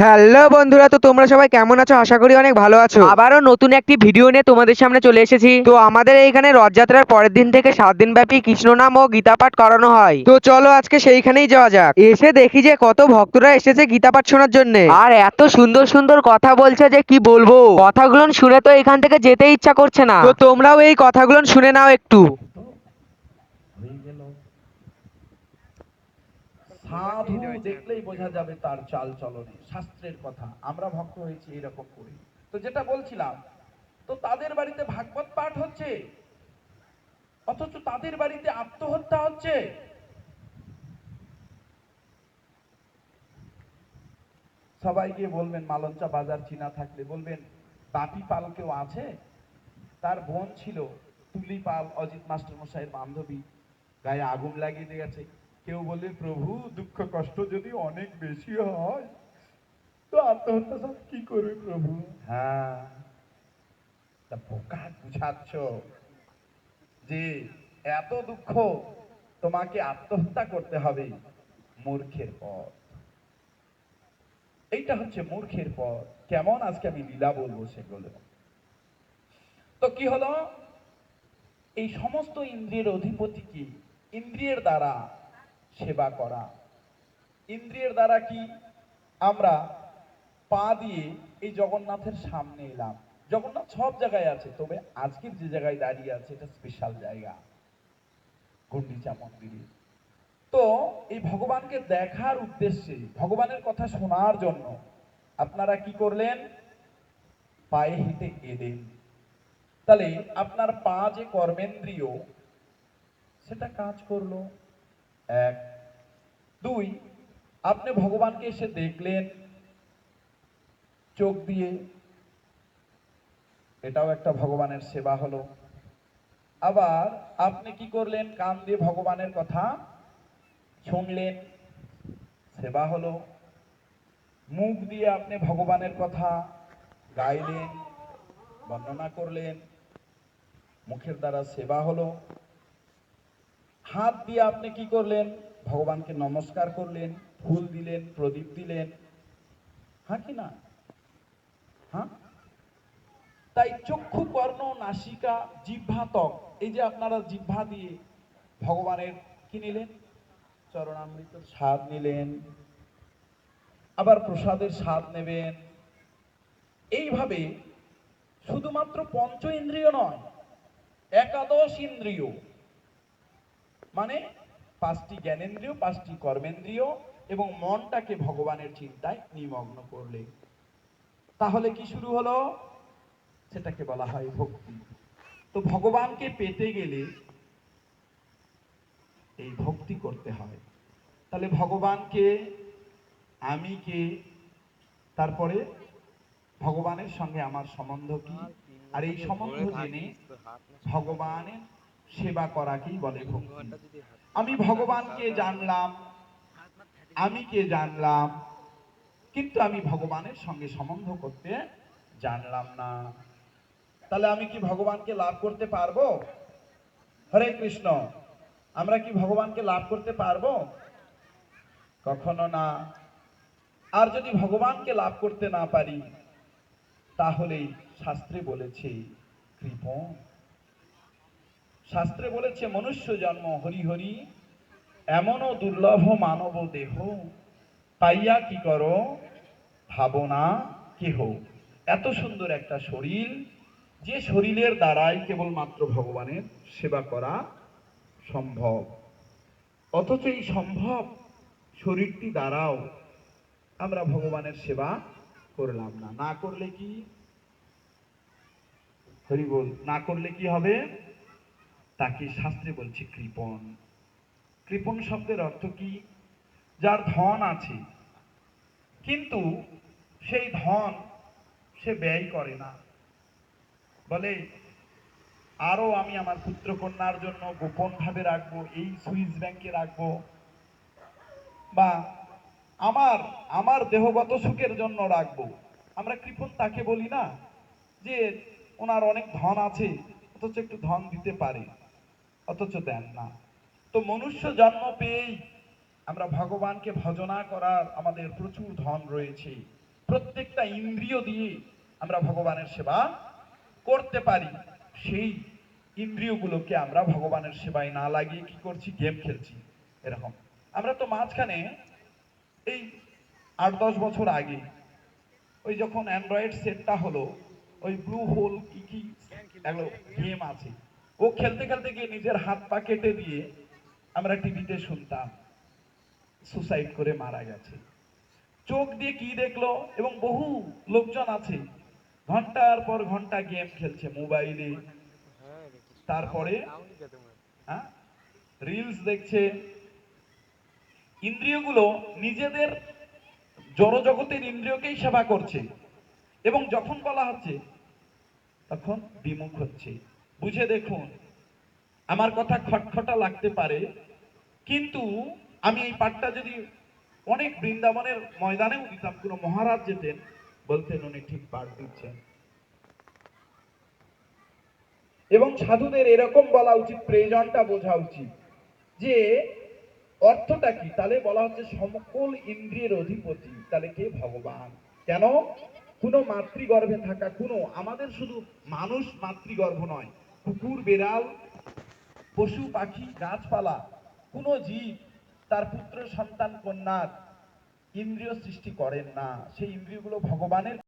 Hello বন্ধুরা তো তোমরা সবাই কেমন আছো? আশা করি অনেক ভালো আছো। আবারও নতুন একটি ভিডিও নিয়ে তোমাদের সামনে চলে এসেছি। তো আমাদের এইখানে রথযাত্রার পরের দিন থেকে সাত দিন ব্যাপী কৃষ্ণ নাম ও গীতা পাঠ করানো হয়। তো চলো আজকে সেইখানেই যাওয়া যাক। এসে দেখি যে কত ভক্তরা এসেছে গীতা পাঠ শোনার জন্য। আর এত সুন্দর সুন্দর কথা বলছে যে কি বলব? কথাগুলো শুনে তো এখান থেকে যেতে ইচ্ছা করছে না। তো তোমরাও এই কথাগুলো শুনে নাও একটু। সাধু দেখলেই বোঝা যাবে তার চাল চলনে। শাস্ত্রের কথা। আমরা ভক্ত হয়েছি এরকম করে। তো যেটা বলছিলাম তো তাদের বাড়িতে ভাগবত পাঠ হচ্ছে? অথচ তাদের বাড়িতে আত্মহত্যা হচ্ছে? সবাই গিয়ে বলবেন মালঞ্চা বাজার চিনা থাকলে। বলবেন বাপি পাল কেউ আছে? তার বোন ছিল তুলি পাল অজিত মাস্টার মশাইয়ের বান্ধবী। গায়ে আগুন লাগিয়ে দিয়ে গেছে কেউ বলে, প্রভু, দুঃখ কষ্ট যদি অনেক বেশি হয়, তো আত্মহত্যা সব কি করবে প্রভু? হ্যাঁ। তা বোকা বুঝাচ্ছ যে এত দুঃখ তোমাকে আত্মহত্যা করতে হবে মূর্খের পথ। এইটা হচ্ছে মূর্খের পথ। কেমন আজকে আমি লীলা বলব সেগুলো। তো কি হলো? এই সমস্ত ইন্দ্রিয়ের অধিপতি কি? ইন্দ্রিয়ের দ্বারা সেবা করা। ইন্দ্রিয়ের দ্বারা কি আমরা পা দিয়ে এই জগন্নাথের সামনে এলাম? জগন্নাথ সব জায়গায় আছে, তবে আজকের যে জায়গায় দাঁড়িয়ে আছে, এটা স্পেশাল জায়গা। গুন্ডিচা মন্দিরে। তো এই ভগবানকে দেখার উদ্দেশ্যে, ভগবানের কথা শোনার জন্য আপনারা কি করলেন? পায়ে হেঁটে এলেন। তাহলে আপনার পা যে কর্মেন্দ্রিয়, সেটা কাজ করল। এক। দুই, আপনি ভগবানকে এসে দেখলেন, চোখ দিয়ে। এটাও একটা ভগবানের সেবা হলো। আবার আপনি কি করলেন? কান দিয়ে ভগবানের কথা শুনলেন, সেবা হলো। মুখ দিয়ে আপনি ভগবানের কথা গাইলেন, বর্ণনা করলেন, মুখের দ্বারা সেবা হলো। হাত দিয়ে আপনি কি করলেন? ভগবানকে নমস্কার করলেন, ফুল দিলেন, প্রদীপ দিলেন। হ্যাঁ কি না? হ্যাঁ? তাই চক্ষু কর্ণ নাসিকা জিহ্বা ত্বক, এই যে আপনারা জিহ্বা দিয়ে ভগবানের কি নিলেন? চরণামৃত স্বাদ নিলেন। আবার প্রসাদের স্বাদ নেবেন। এইভাবে শুধুমাত্র পঞ্চ ইন্দ্রিয় নয়, একাদশ ইন্দ্রিয় মানে পাঁচটি জ্ঞানেন্দ্রিয়, পাঁচটি কর্মেন্দ্রিয় এবং মনটাকে ভগবানের চিন্তায় নিমগ্ন করলে। তাহলে কি শুরু হলো? সেটাকে বলা হয় ভক্তি। তো ভগবানকে পেতে গেলে এই ভক্তি করতে হয়। তাহলে ভগবানকে আমি কে তারপরে ভগবানের সঙ্গে আমার সম্বন্ধ কি? আর এই সম্বন্ধ জেনে ভগবানের সেবা করাকেই বলে ভক্তি। আমি ভগবানকে জানলাম, আমি কে জানলাম, কিন্তু আমি ভগবানের সঙ্গে সম্বন্ধ করতে জানলাম না। তাহলে আমি কি ভগবানকে লাভ করতে পারব? হরে কৃষ্ণ, আমরা কি ভগবানকে লাভ করতে পারব? কখনো না। আর যদি ভগবানকে লাভ করতে না পারি তাহলে শাস্ত্রে বলেছে, কৃপণ। শাস্ত্রে বলেছে, মনুষ্য জন্ম হরি হরি, এমনও দুর্লভ মানব দেহ। পাইয়া কি করো ভাবনা কেহ। এত সুন্দর একটা শরীর, যে শরীরের দ্বারাই কেবলমাত্র ভগবানের সেবা করা সম্ভব। অথচ এই সম্ভব শরীরটি দ্বারাও আমরা ভগবানের সেবা করলাম না। না করলে কি? হরি বল, না করলে কি হবে? তাকে শাস্ত্রে বলছে কৃপণ। কৃপণ শব্দের অর্থ কি? যার ধন আছে। কিন্তু সেই ধন সে ব্যয় করে না। বলে আরও আমি আমার পুত্র কন্যার জন্য গোপন ভাবে রাখব, এই সুইস ব্যাংকে রাখব, বা আমার আমার দেহগত সুখের জন্য রাখব। আমরা কৃপণ তাকে বলি না যে, ওনার অনেক ধন আছে, অথচ একটু ধন দিতে পারে। অথচ দেন না। তো মনুষ্য জন্ম পেয়েই আমরা ভগবানকে ভজনা করার আমাদের প্রচুর ধন রয়েছে। প্রত্যেকটা ইন্দ্রিয় দিয়ে আমরা ভগবানের সেবা করতে পারি। সেই ইন্দ্রিয়গুলোকে আমরা ভগবানের সেবায় না লাগিয়ে কি করছি? গেম খেলছি। এরকম। আমরা তো মাঝখানে এই আট দশ বছর আগে ওই যখন অ্যান্ড্রয়েড সেটটা হলো ওই ব্লু হোল কি কি? গেম আছে। ও খেলতে খেলতে গিয়ে নিজের হাত পা কেটে দিয়ে আমরা টিভিতে শুনতাম, সুসাইড করে মারা গেছে। চোখ দিয়ে কি দেখল এবং বহু লোকজন আছে, ঘণ্টার পর ঘণ্টা গেম খেলছে মোবাইলে। তারপরে রিলস দেখছে। ইন্দ্রিয়গুলো নিজেদের জড়জগতের ইন্দ্রিয়কেই সেবা করছে এবং যখন বলা হচ্ছে, তখন বিমুখ হচ্ছে। বুঝে দেখুন, আমার কথা খটখটা লাগতে পারে, কিন্তু আমি এই পাঠটা যদি অনেক বৃন্দাবনের ময়দানেও দিতাম, কোনো মহারাজ যেতেন, বলতেন উনি ঠিক পাঠ দিচ্ছেন। এবং সাধুদের এরকম বলা উচিত, প্রয়োজনটা বোঝা উচিত, যে অর্থটা কি? তাহলে বলা হচ্ছে সমকল ইন্দ্রিয়ের অধিপতি, তাহলে কে ভগবান? কেন? কোনো মাতৃগর্ভে থাকা, কোনো, আমাদের শুধু মানুষ মাতৃগর্ভ নয় কুকুর, বেড়াল, পশু, পাখি, গাছপালা, কোনো জীব তার পুত্র, সন্তান, কন্যার ইন্দ্রিয় সৃষ্টি করেন না। সেই ইন্দ্রিয়গুলো ভগবানের